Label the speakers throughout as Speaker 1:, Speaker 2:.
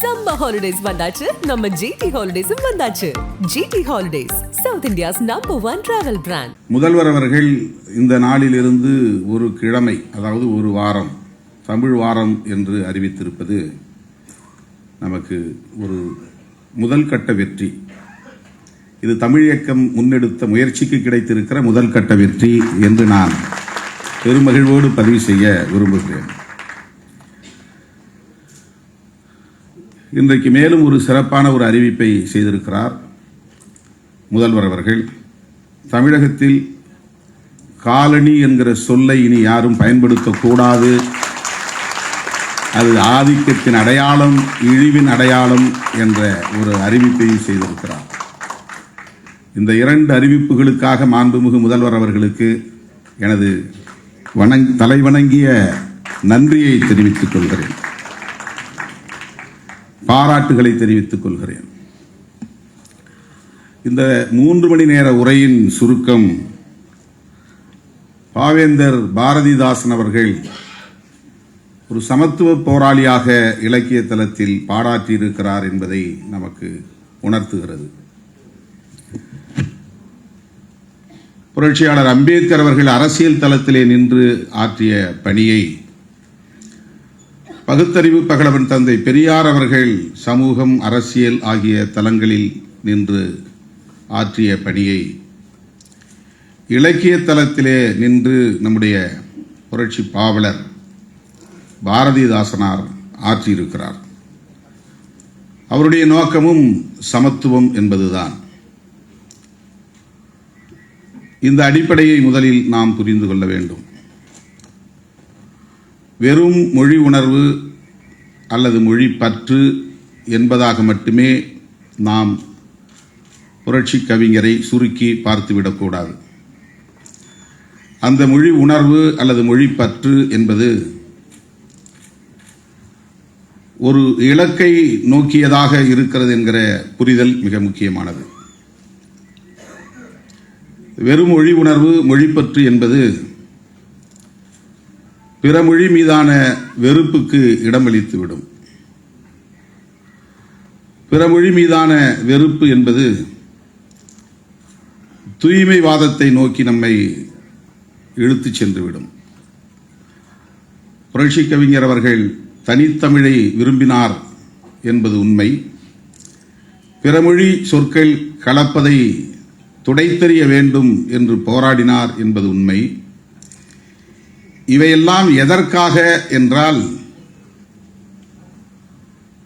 Speaker 1: Summer holidays வந்தாச்சு. நம்ம GT ஹாலிடேஸும் வந்தாச்சு. GT holidays south India's number one travel brand
Speaker 2: முதல்வர் அவர்கள் இந்த நாளிலிருந்து ஒரு கிழமை அதாவது ஒரு வாரம் தமிழ் வாரம் என்று அறிவித்திருப்பது நமக்கு ஒரு முதல் கட்ட வெற்றி. இது தமிழ் இயக்கம் முன்னெடுத்த முயற்சிக்கு கிடைத்திருக்கிற முதல் கட்ட வெற்றி என்று நான் பெருமகிழ்வோடு பதிவு செய்ய விரும்புகிறேன். இன்றைக்கு மேலும் ஒரு சிறப்பான ஒரு அறிவிப்பை செய்திருக்கிறார் முதல்வர் அவர்கள். தமிழகத்தில் காலனி என்கிற சொல்லை இனி யாரும் பயன்படுத்தக்கூடாது அது ஆதிக்கத்தின் அடையாளம் இழிவின் அடையாளம் என்ற ஒரு அறிவிப்பையும் செய்திருக்கிறார். இந்த இரண்டு அறிவிப்புகளுக்காக மாண்புமிகு முதல்வர் அவர்களுக்கு எனது வணங் தலைவணங்கிய நன்றியை தெரிவித்துக் கொள்கிறேன். பாராட்டுகளை தெரிவித்துக் கொள்கிறேன். இந்த மூன்று மணி நேர உரையின் சுருக்கம் பாவேந்தர் பாரதிதாசன் அவர்கள் ஒரு சமத்துவ போராளியாக இலக்கிய தளத்தில் பாராட்டியிருக்கிறார் என்பதை நமக்கு உணர்த்துகிறது. புரட்சியாளர் அம்பேத்கர் அவர்கள் அரசியல் தளத்திலே நின்று ஆற்றிய பணியை பகுத்தறிவு பகலவன் தந்தை பெரியார் அவர்கள் சமூகம் அரசியல் ஆகிய தலங்களில் நின்று ஆற்றிய பணியை இலக்கிய தலத்திலே நின்று நம்முடைய புரட்சி பாவலர் பாரதிதாசனார் ஆற்றியிருக்கிறார். அவருடைய நோக்கமும் சமத்துவம் என்பதுதான். இந்த அடிப்படையை முதலில் நாம் புரிந்து கொள்ள வேண்டும். வெறும் மொழி உணர்வு அல்லது மொழி பற்று என்பதாக மட்டுமே நாம் புரட்சி கவிஞரை சுருக்கி பார்த்துவிடக்கூடாது அந்த மொழி உணர்வு அல்லது மொழி பற்று என்பது ஒரு இலக்கை நோக்கியதாக இருக்கிறது என்கிற புரிதல் மிக முக்கியமானது. வெறும் மொழி உணர்வு மொழிப்பற்று என்பது பிற மொழி மீதான வெறுப்புக்கு இடமளித்துவிடும். பிற மொழி மீதான வெறுப்பு என்பது தூய்மைவாதத்தை நோக்கி நம்மை இழுத்துச் சென்றுவிடும். புரட்சி கவிஞர் அவர்கள் தனித்தமிழை விரும்பினார் என்பது உண்மை. பிறமொழி சொற்கள் கலப்பதை துடைத்தெறிய வேண்டும் என்று போராடினார் என்பது உண்மை. இவையெல்லாம் எதற்காக என்றால்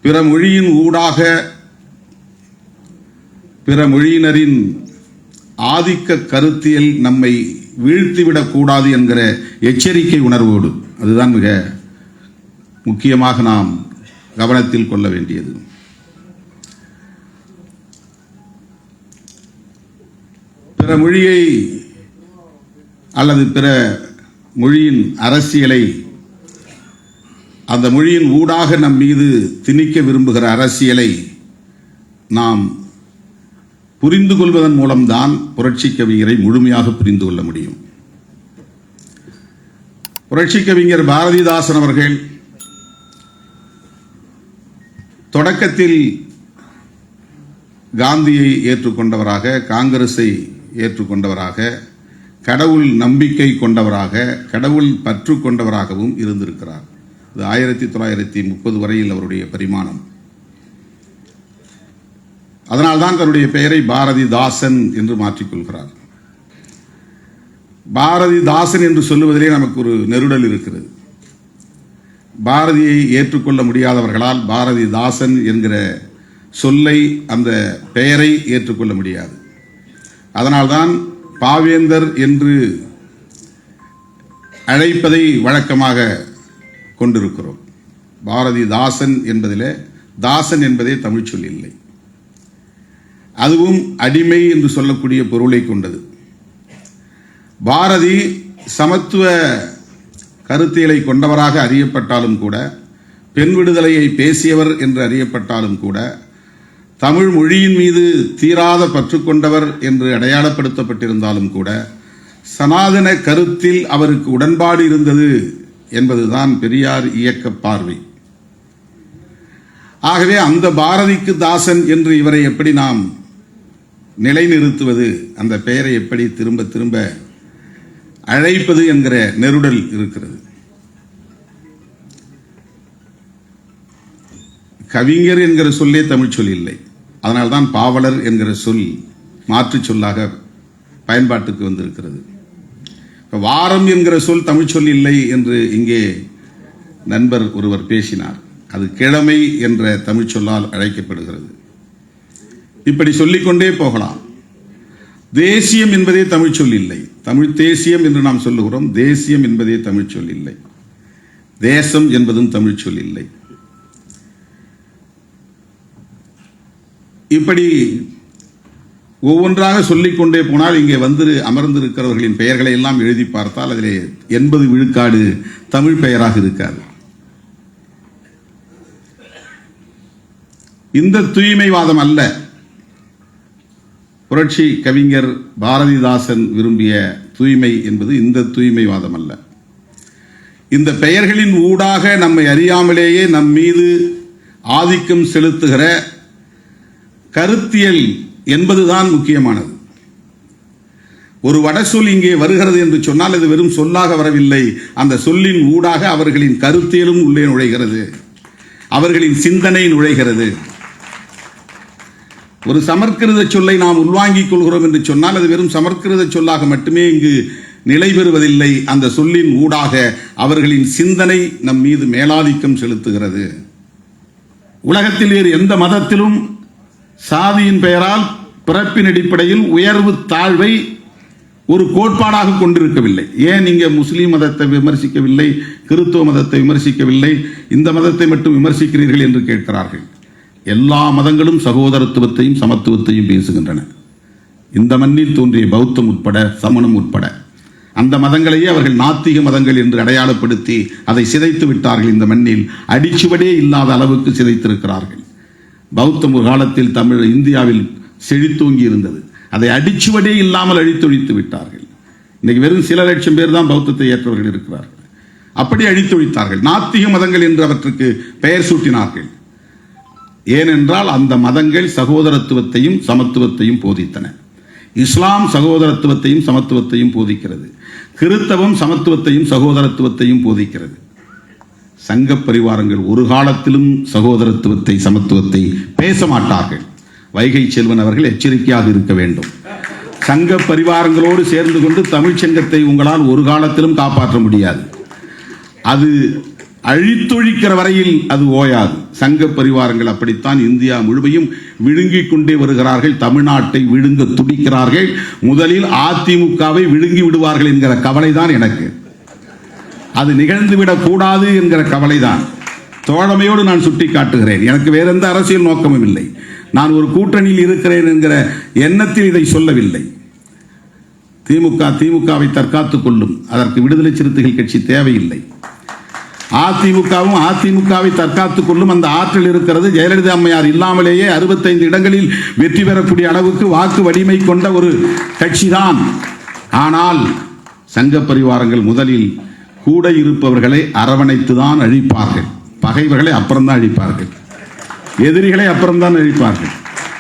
Speaker 2: பிற மொழியின் ஊடாக பிற மொழியினரின் ஆதிக்க கருத்தியல் நம்மை வீழ்த்திவிடக்கூடாது என்கிற எச்சரிக்கை உணர்வோடு அதுதான் மிக முக்கியமாக நாம் கவனத்தில் கொள்ள வேண்டியது. பிற மொழியை அல்லது பிற மொழியின் அரசியலை அந்த மொழியின் ஊடாக நம் மீது திணிக்க விரும்புகிற அரசியலை நாம் புரிந்து கொள்வதன் மூலம்தான் புரட்சி கவிஞரை முழுமையாக புரிந்து கொள்ள முடியும். புரட்சி கவிஞர் பாரதிதாசன் அவர்கள் தொடக்கத்தில் காந்தியை ஏற்றுக்கொண்டவராக காங்கிரஸை ஏற்றுக்கொண்டவராக கடவுள் நம்பிக்கை கொண்டவராக கடவுள் பற்று கொண்டவராகவும் இருந்திருக்கிறார். இது ஆயிரத்தி தொள்ளாயிரத்தி முப்பது வரையில் அவருடைய பரிமாணம். அதனால்தான் தன்னுடைய பெயரை பாரதிதாசன் என்று மாற்றிக்கொள்கிறார் பாரதிதாசன் என்று சொல்லுவதிலே நமக்கு ஒரு நெருடல் இருக்கிறது. பாரதியை ஏற்றுக்கொள்ள முடியாதவர்களால் பாரதிதாசன் என்கிற சொல்லை அந்த பெயரை ஏற்றுக்கொள்ள முடியாது. அதனால்தான் பாவேந்தர் என்று அழைப்பதை வழக்கமாக கொண்டிருக்கிறோம். பாரதி தாசன் என்பதில் தாசன் என்பதே தமிழ் சொல் இல்லை. அதுவும் அடிமை என்று சொல்லக்கூடிய பொருளை கொண்டது. பாரதி சமத்துவ கருத்தியலை கொண்டவராக அறியப்பட்டாலும் கூட பெண் விடுதலையை பேசியவர் என்று அறியப்பட்டாலும் கூட தமிழ் மொழியின் மீது தீராத பற்று கொண்டவர் என்று அடையாளப்படுத்தப்பட்டிருந்தாலும் கூட சனாதன கருத்தில் அவருக்கு உடன்பாடு இருந்தது என்பதுதான் பெரியார் இயக்க பார்வை. ஆகவே அந்த பாரதிக்கு தாசன் என்று இவரை எப்படி நாம் நிலைநிறுத்துவது அந்த பெயரை எப்படி திரும்ப திரும்ப அழைப்பது என்கிற நெருடல் இருக்கிறது. கவிஞர் என்கிற சொல்லே தமிழ் சொல் இல்லை. அதனால்தான் பாவலர் என்கிற சொல் மாற்று சொல்லாக பயன்பாட்டுக்கு வந்திருக்கிறது. இப்போ வாரம் என்கிற சொல் தமிழ் சொல் இல்லை என்று இங்கே நண்பர் ஒருவர் பேசினார். அது கிழமை என்ற தமிழ் சொல்லால் அழைக்கப்படுகிறது. இப்படி சொல்லிக்கொண்டே போகலாம். தேசியம் என்பதே தமிழ் சொல் இல்லை. தமிழ் தேசியம் என்று நாம் சொல்லுகிறோம். தேசியம் என்பதே தமிழ் சொல் இல்லை. தேசம் என்பதும் தமிழ் சொல் இல்லை. இப்படி ஒவ்வொன்றாக சொல்லிக்கொண்டே போனால் இங்கே வந்து அமர்ந்திருக்கிறவர்களின் பெயர்களை எல்லாம் எழுதி பார்த்தால் அதிலே எண்பது விழுக்காடு தமிழ் பெயராக இருக்காது. இந்த தூய்மைவாதம் அல்ல. புரட்சி கவிஞர் பாரதிதாசன் விரும்பிய தூய்மை என்பது இந்த தூய்மைவாதம் அல்ல. இந்த பெயர்களின் ஊடாக நம்மை அறியாமலேயே நம் மீது ஆதிக்கம் செலுத்துகிற கருத்தியல் என்பதுதான் முக்கியமானது. ஒரு வடசொல் இங்கே வருகிறது என்று சொன்னால் அது வெறும் சொல்லாக வரவில்லை. அந்த சொல்லின் ஊடாக அவர்களின் கருத்தியலும் உள்ளே நுழைகிறது. அவர்களின் சிந்தனை நுழைகிறது. ஒரு சமற்கிருத சொல்லை நாம் உள்வாங்கிக் கொள்கிறோம் என்று சொன்னால் அது வெறும் சமர்க்கிருத சொல்லாக மட்டுமே இங்கு நிலை பெறுவதில்லை. அந்த சொல்லின் ஊடாக அவர்களின் சிந்தனை நம் மீது மேலாதிக்கம் செலுத்துகிறது. உலகத்தில் வேறு எந்த மதத்திலும் சாதியின் பெயரால் பிறப்பின் அடிப்படையில் உயர்வு தாழ்வை ஒரு கோட்பாடாக கொண்டிருக்கவில்லை. ஏன் இங்கே முஸ்லீம் மதத்தை விமர்சிக்கவில்லை கிறித்துவ மதத்தை விமர்சிக்கவில்லை இந்த மதத்தை மட்டும் விமர்சிக்கிறீர்கள் என்று கேட்கிறார்கள். எல்லா மதங்களும் சகோதரத்துவத்தையும் சமத்துவத்தையும் பேசுகின்றன. இந்த மண்ணில் தோன்றிய பௌத்தம் உட்பட சமணம் உட்பட அந்த மதங்களையே அவர்கள் நாத்திக மதங்கள் என்று அடையாளப்படுத்தி அதை சிதைத்து விட்டார்கள் இந்த மண்ணில் அடிச்சுவடே இல்லாத அளவுக்கு சிதைத்திருக்கிறார்கள். பௌத்தம் ஒரு காலத்தில் தமிழ் இந்தியாவில் செழித்தோங்கி இருந்தது. அதை அடிச்சுவடே இல்லாமல் அழித்தொழித்து விட்டார்கள். இன்னைக்கு வெறும் சில லட்சம் பேர் தான் பௌத்தத்தை ஏற்றவர்கள் இருக்கிறார்கள். அப்படி அழித்தொழித்தார்கள். நாத்திக மதங்கள் என்று அவற்றுக்கு பெயர் சூட்டினார்கள். ஏனென்றால் அந்த மதங்கள் சகோதரத்துவத்தையும் சமத்துவத்தையும் போதித்தன. இஸ்லாம் சகோதரத்துவத்தையும் சமத்துவத்தையும் போதிக்கிறது. கிறித்தவம் சமத்துவத்தையும் சகோதரத்துவத்தையும் போதிக்கிறது. சங்க பரிவாரங்கள் ஒரு காலத்திலும் சகோதரத்துவத்தை சமத்துவத்தை பேச மாட்டார்கள். வைகை செல்வன் அவர்கள் எச்சரிக்கையாக இருக்க வேண்டும். சங்க பரிவாரங்களோடு சேர்ந்து கொண்டு தமிழ்ச் சங்கத்தை உங்களால் ஒரு காலத்திலும் காப்பாற்ற முடியாது. அது அழித்தொழிக்கிற வரையில் அது ஓயாது. சங்க பரிவாரங்கள் அப்படித்தான் இந்தியா முழுமையும் விழுங்கிக் கொண்டே வருகிறார்கள். தமிழ்நாட்டை விழுங்க துடிக்கிறார்கள். முதலில் அதிமுகவை விழுங்கி விடுவார்கள் என்கிற கவலைதான் எனக்கு. அது நிகழ்ந்துவிடக் கூடாது என்கிற கவலைதான். தோழமையோடு நான் சுட்டி காட்டுகிறேன் எனக்கு வேற எந்த அரசியல் நோக்கமும் இல்லை. நான் ஒரு கூட்டணியில் இருக்கிறேன் என்கிற எண்ணத்தில் இதை சொல்லவில்லை. திமுக திமுகவை தற்காத்துக் கொள்ளும். அதற்கு விடுதலை சிறுத்தைகள் கட்சி தேவையில்லை. அதிமுகவும் அதிமுகவை தற்காத்துக் கொள்ளும் அந்த ஆற்றல் இருக்கிறது. ஜெயலலிதா அம்மையார் இல்லாமலேயே அறுபத்தைந்து இடங்களில் வெற்றி பெறக்கூடிய அளவுக்கு வாக்கு வலிமை கொண்ட ஒரு கட்சிதான். ஆனால் சங்க பரிவாரங்கள் முதலில் கூட இருப்பவர்களை அரவணைத்து தான் அழிப்பார்கள். பகைவர்களை அப்புறம்தான் அழிப்பார்கள். எதிரிகளை அப்புறம்தான் அழிப்பார்கள்.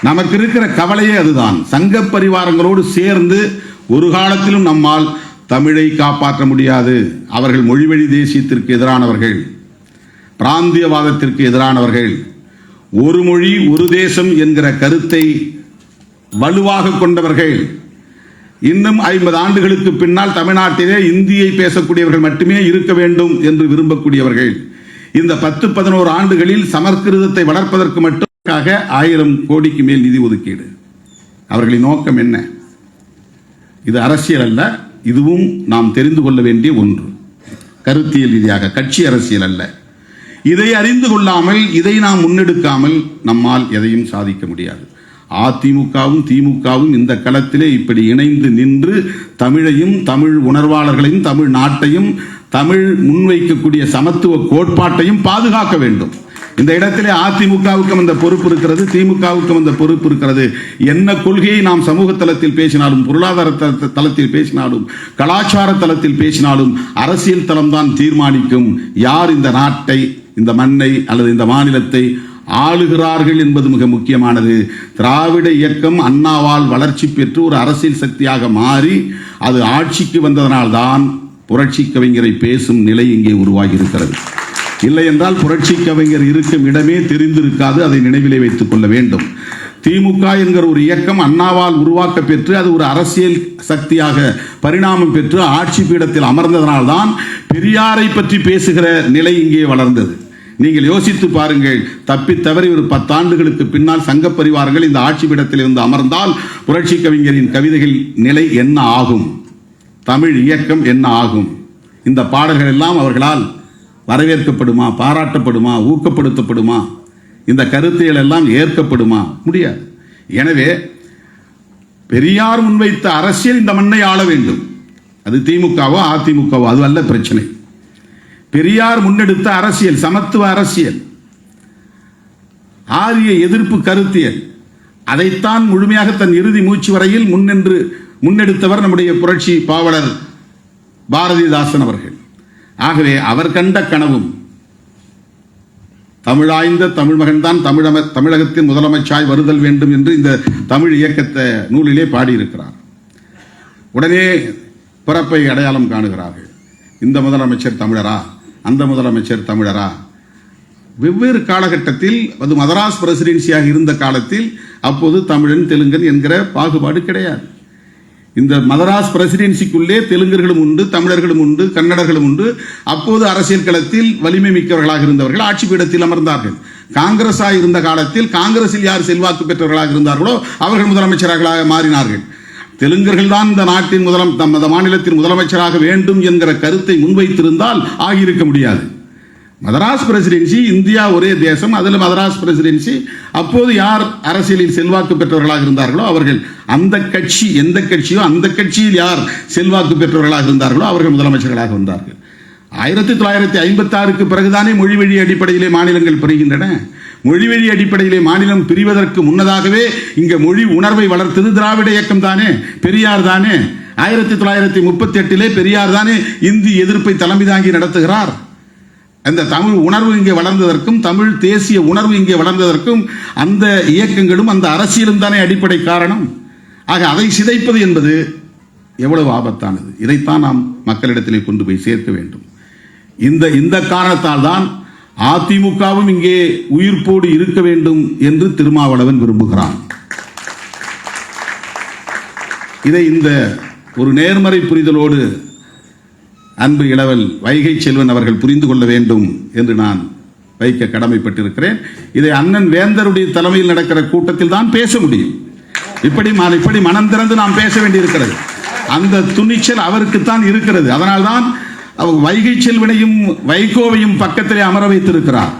Speaker 2: நமக்கு இருக்கிற கவலையே அதுதான். சங்க பரிவாரங்களோடு சேர்ந்து ஒரு காலத்திலும் நம்மால் தமிழை காப்பாற்ற முடியாது. அவர்கள் மொழிவழி தேசியத்திற்கு எதிரானவர்கள். பிராந்தியவாதத்திற்கு எதிரானவர்கள். ஒரு மொழி ஒரு தேசம் என்கிற கருத்தை வலுவாக கொண்டவர்கள். இன்னும் ஐம்பது ஆண்டுகளுக்கு பின்னால் தமிழ்நாட்டிலே இந்தியை பேசக்கூடியவர்கள் மட்டுமே இருக்க வேண்டும் என்று விரும்பக்கூடியவர்கள். இந்த பத்து பதினோரு ஆண்டுகளில் சமஸ்கிருதத்தை வளர்ப்பதற்கு மட்டுக்காக ஆயிரம் கோடிக்கு மேல் நிதி ஒதுக்கீடு. அவர்களின் நோக்கம் என்ன? இது அரசியல் அல்ல இதுவும் நாம் தெரிந்து கொள்ள வேண்டிய ஒன்று. கருத்தியல் ரீதியாக கட்சி அரசியல் அல்ல. இதை அறிந்து கொள்ளாமல் இதை நாம் முன்னெடுக்காமல் நம்மால் எதையும் சாதிக்க முடியாது. அதிமுகவும் திமுகவும் இந்த களத்திலே இப்படி இணைந்து நின்று தமிழையும் தமிழ் உணர்வாளர்களையும் தமிழ் நாட்டையும் தமிழ் முன்வைக்கக்கூடிய சமத்துவ கோட்பாட்டையும் பாதுகாக்க வேண்டும். இந்த இடத்திலே அதிமுகவுக்கும் அந்த பொறுப்பு இருக்கிறது திமுகவுக்கும் அந்த பொறுப்பு இருக்கிறது. என்ன கொள்கையை நாம் சமூக தளத்தில் பேசினாலும் பொருளாதார தளத்தில் பேசினாலும் கலாச்சார தளத்தில் பேசினாலும் அரசியல் தளம்தான் தீர்மானிக்கும். யார் இந்த நாட்டை இந்த மண்ணை அல்லது இந்த மாநிலத்தை ஆளுகிறார்கள் என்பது மிக முக்கியமானது. திராவிட இயக்கம் அண்ணாவால் வளர்ச்சி பெற்று ஒரு அரசியல் சக்தியாக மாறி அது ஆட்சிக்கு வந்ததனால்தான் புரட்சி கவிஞரை பேசும் நிலை இங்கே உருவாகி இருக்கிறது இல்லை என்றால் புரட்சி கவிஞர் இருக்கும் இடமே தெரிந்திருக்காது அதை நினைவிலே வைத்துக் கொள்ள வேண்டும். திமுக என்கிற ஒரு இயக்கம் அண்ணாவால் உருவாக்க பெற்று அது ஒரு அரசியல் சக்தியாக பரிணாமம் பெற்று ஆட்சி பீடத்தில் அமர்ந்ததனால்தான் பெரியாரை பற்றி பேசுகிற நிலை இங்கே வளர்ந்தது. நீங்கள் யோசித்து பாருங்கள். தப்பி தவறி ஒரு பத்தாண்டுகளுக்கு பின்னால் சங்க பரிவாரங்கள் இந்த ஆட்சி பீடத்தில் இருந்து அமர்ந்தால் புரட்சி கவிஞரின் கவிதைகள் நிலை என்ன ஆகும்? தமிழ் இயக்கம் என்ன ஆகும்? இந்த பாடல்கள் எல்லாம் அவர்களால் வரவேற்கப்படுமா? பாராட்டப்படுமா? ஊக்கப்படுத்தப்படுமா? இந்த கருத்துகள் எல்லாம் ஏற்கப்படுமா? முடியாது. எனவே பெரியார் முன்வைத்த அரசியல் இந்த மண்ணை ஆள வேண்டும். அது திமுகவோ அதிமுகவோ அது அல்ல பிரச்சனை. பெரியார் முன்னெடுத்த அரசியல் சமத்துவ அரசியல். ஆரிய எதிர்ப்பு கருத்தியல். அதைத்தான் முழுமையாக தன் இறுதி மூச்சு வரையில் முன்னின்று முன்னெடுத்தவர் நம்முடைய புரட்சி பாவலர் பாரதிதாசன் அவர்கள். ஆகவே அவர் கண்ட கனவும் தமிழாய்ந்த தமிழ் மகன்தான் தமிழம தமிழகத்தின் முதலமைச்சாய் வருதல் வேண்டும் என்று இந்த தமிழ் இயக்கத்தை நூலிலே பாடியிருக்கிறார். உடனே பிறப்பை அடையாளம் காணுகிறார்கள். இந்த முதலமைச்சர் தமிழரா? அந்த முதலமைச்சர் தமிழரா? வெவ்வேறு காலகட்டத்தில் அது மதராஸ் பிரசிடென்சியாக இருந்த காலத்தில் அப்போது தமிழன் தெலுங்கன் என்கிற பாகுபாடு கிடையாது. இந்த மதராஸ் பிரசிடென்சிக்குள்ளே தெலுங்கர்களும் உண்டு தமிழர்களும் உண்டு கன்னடர்களும் உண்டு. அப்போது அரசியல் களத்தில் வலிமை மிக்கவர்களாக இருந்தவர்கள் ஆட்சி பீடத்தில் அமர்ந்தார்கள். காங்கிரஸாக இருந்த காலத்தில் காங்கிரஸில் யார் செல்வாக்கு பெற்றவர்களாக இருந்தார்களோ அவர்கள் முதலமைச்சர்களாக மாறினார்கள். தெலுங்கர்கள் தான் இந்த நாட்டின் முதலம் தம் மாநிலத்தின் முதலமைச்சராக வேண்டும் என்கிற கருத்தை முன்வைத்திருந்தால் ஆகியிருக்க முடியாது. மதராஸ் பிரசிடென்சி இந்தியா ஒரே தேசம் அதில் மதராஸ் பிரசிடென்சி அப்போது யார் அரசியலில் செல்வாக்கு பெற்றவர்களாக இருந்தார்களோ அவர்கள் அந்த கட்சி எந்த கட்சியோ அந்த கட்சியில் யார் செல்வாக்கு பெற்றவர்களாக இருந்தார்களோ அவர்கள் முதலமைச்சர்களாக வந்தார்கள். ஆயிரத்தி தொள்ளாயிரத்தி ஐம்பத்தாறுக்கு பிறகுதானே மொழி வழி அடிப்படையிலே மாநிலங்கள் பெறுகின்றன. மொழிவெளி அடிப்படையிலே மாநிலம் பிரிவதற்கு முன்னதாகவே இங்க மொழி உணர்வை வளர்த்தது திராவிட இயக்கம் தானே. பெரியார் தானே. ஆயிரத்தி தொள்ளாயிரத்தி முப்பத்தி எட்டிலே பெரியார் தானே இந்தி எதிர்ப்பை தலைமை தாங்கி நடத்துகிறார். அந்த தமிழ் உணர்வு இங்கே வளர்ந்ததற்கும் தமிழ் தேசிய உணர்வு இங்கே வளர்ந்ததற்கும் அந்த இயக்கங்களும் அந்த அரசியலும் தானே அடிப்படை காரணம். ஆக அதை சிதைப்பது என்பது எவ்வளவு ஆபத்தானது. இதைத்தான் நாம் மக்களிடத்திலே கொண்டு போய் சேர்க்க வேண்டும். இந்த இந்த காரணத்தால் தான் அதிமுகவும் இங்கே உயிர்ப்போடு இருக்க வேண்டும் என்று திருமாவளவன் விரும்புகிறான். இதை இந்த ஒரு நேர்மறை புரிதலோடு அன்பு இளவல் வைகை செல்வன் அவர்கள் புரிந்து கொள்ள வேண்டும் என்று நான் வைக்க கடமைப்பட்டிருக்கிறேன். இதை அண்ணன் வேந்தருடைய தலைமையில் நடக்கிற கூட்டத்தில் தான் பேச முடியும். இப்படி இப்படி மனம் திறந்து நாம் பேச வேண்டியிருக்கிறது. அந்த துணிச்சல் அவருக்குத்தான் இருக்கிறது. அதனால்தான் வைகை செல்வனையும் வைகோவையும் பக்கத்திலே அமர வைத்திருக்கிறார்.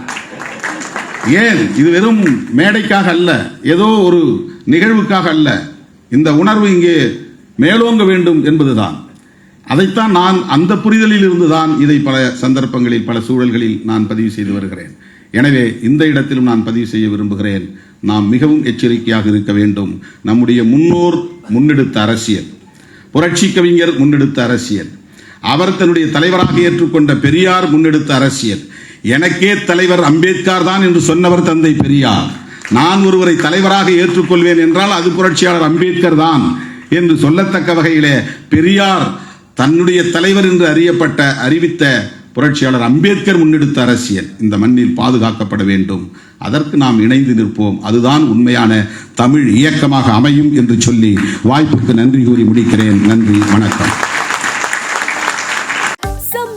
Speaker 2: ஏன்? இது வெறும் மேடைக்காக அல்ல. ஏதோ ஒரு நிகழ்வுக்காக அல்ல. இந்த உணர்வு இங்கே மேலோங்க வேண்டும் என்பதுதான். அதைத்தான் நான் அந்த புரிதலில் இருந்துதான் இதை பல சந்தர்ப்பங்களில் பல சூழல்களில் நான் பதிவு செய்து வருகிறேன். எனவே இந்த இடத்திலும் நான் பதிவு செய்ய விரும்புகிறேன். நாம் மிகவும் எச்சரிக்கையாக இருக்க வேண்டும். நம்முடைய முன்னோர் முன்னெடுத்த அரசியல். புரட்சி கவிஞர் முன்னெடுத்த அரசியல். அவர் தன்னுடைய தலைவராக ஏற்றுக்கொண்ட பெரியார் முன்னெடுத்த அரசியல். எனக்கே தலைவர் அம்பேத்கர் தான் என்று சொன்னவர் தந்தை பெரியார். நான் ஒருவரை தலைவராக ஏற்றுக்கொள்வேன் என்றால் அது புரட்சியாளர் அம்பேத்கர் தான் என்று சொல்லத்தக்க வகையிலே பெரியார் தன்னுடைய தலைவர் என்று அறியப்பட்ட அறிவித்த புரட்சியாளர் அம்பேத்கர் முன்னெடுத்த அரசியல். இந்த மண்ணில் பாதுகாக்கப்பட வேண்டும். அதற்கு நாம் இணைந்து நிற்போம். அதுதான் உண்மையான தமிழ் இயக்கமாக அமையும் என்று சொல்லி வாய்ப்புக்கு நன்றி கூறி முடிக்கிறேன். நன்றி. வணக்கம்.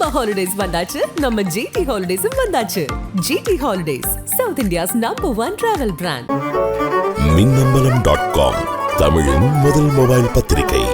Speaker 1: சம்மர் ஹாலிடேஸ் வந்தாச்சு. நம்ம ஜிடி ஹாலிடேஸும் வந்தாச்சு. GT holidays south India's number one travel brand
Speaker 3: Minnambalam dot com தமிழின் முதல் மொபைல் பத்திரிகை.